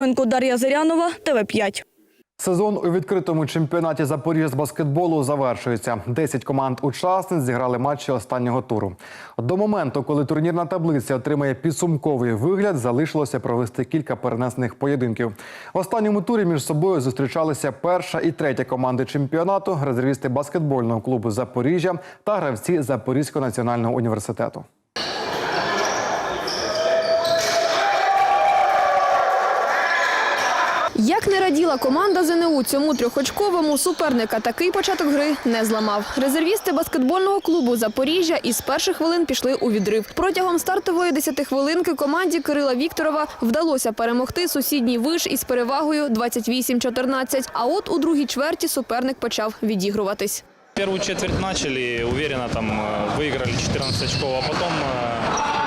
Дар'я Зирянова, ТВ5. Сезон у відкритому чемпіонаті Запоріжжя з баскетболу завершується. Десять команд-учасниць зіграли матчі останнього туру. До моменту, коли турнірна таблиця отримає підсумковий вигляд, залишилося провести кілька перенесених поєдинків. В останньому турі між собою зустрічалися перша і третя команди чемпіонату, резервісти баскетбольного клубу Запоріжжя та гравці Запорізького національного університету. Як не раділа команда ЗНУ цьому трьохочковому, суперника такий початок гри не зламав. Резервісти баскетбольного клубу Запоріжжя із перших хвилин пішли у відрив. Протягом стартової десятихвилинки команді Кирила Вікторова вдалося перемогти сусідній виш із перевагою 28-14. А от у другій чверті суперник почав відігруватись. Первую четверть начали, уверенно там э, выиграли 14 очков, а потом э, э,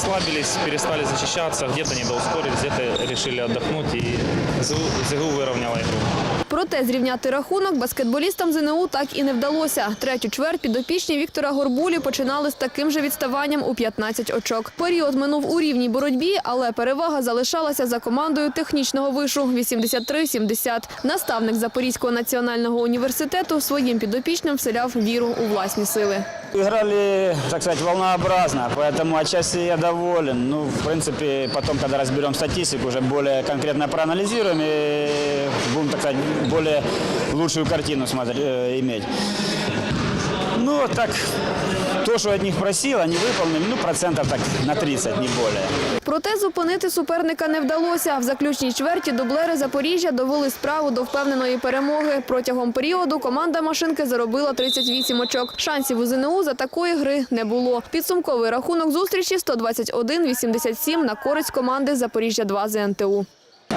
расслабились, перестали защищаться, где-то недоускорились, где-то решили отдохнуть и ЗГУ, выровняла игру. Проте зрівняти рахунок баскетболістам ЗНУ так і не вдалося. Третю чверть підопічні Віктора Горбулі починали з таким же відставанням у 15 очок. Період минув у рівній боротьбі, але перевага залишалася за командою технічного вишу 83-70. Наставник Запорізького національного університету своїм підопічним вселяв віру у власні сили. Играли, так сказать, волнообразно, поэтому отчасти я доволен. Ну, в принципе, потом, когда разберем статистику, уже более конкретно проанализируем и будем, так сказать, более лучшую картину смотреть, э, иметь. Ну, так, то, что от них просил, они выполнили, ну, процентов так на 30, не более. Проте зупинити суперника не вдалося. В заключній чверті дублери Запоріжжя довели справу до впевненої перемоги. Протягом періоду команда машинки заробила 38 очок. Шансів у ЗНУ за такої гри не було. Підсумковий рахунок зустрічі 121-87 на користь команди Запоріжжя-2 ЗНТУ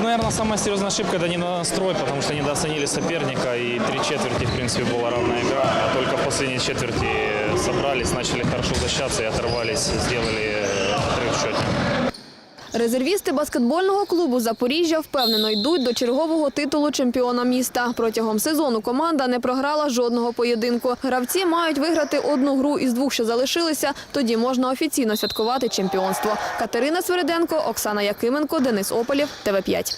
Наверное, самая серьезная ошибка – это не настрой, потому что недооценили соперника, и три четверти, в принципе, была равная игра. А только в последней четверти собрались, начали хорошо защищаться и оторвались, сделали э, отрыв в счете. Резервісти баскетбольного клубу Запоріжжя впевнено йдуть до чергового титулу чемпіона міста. Протягом сезону команда не програла жодного поєдинку. Гравці мають виграти одну гру із двох, що залишилися. Тоді можна офіційно святкувати чемпіонство. Катерина Свериденко, Оксана Якименко, Денис Ополєв, ТВ5.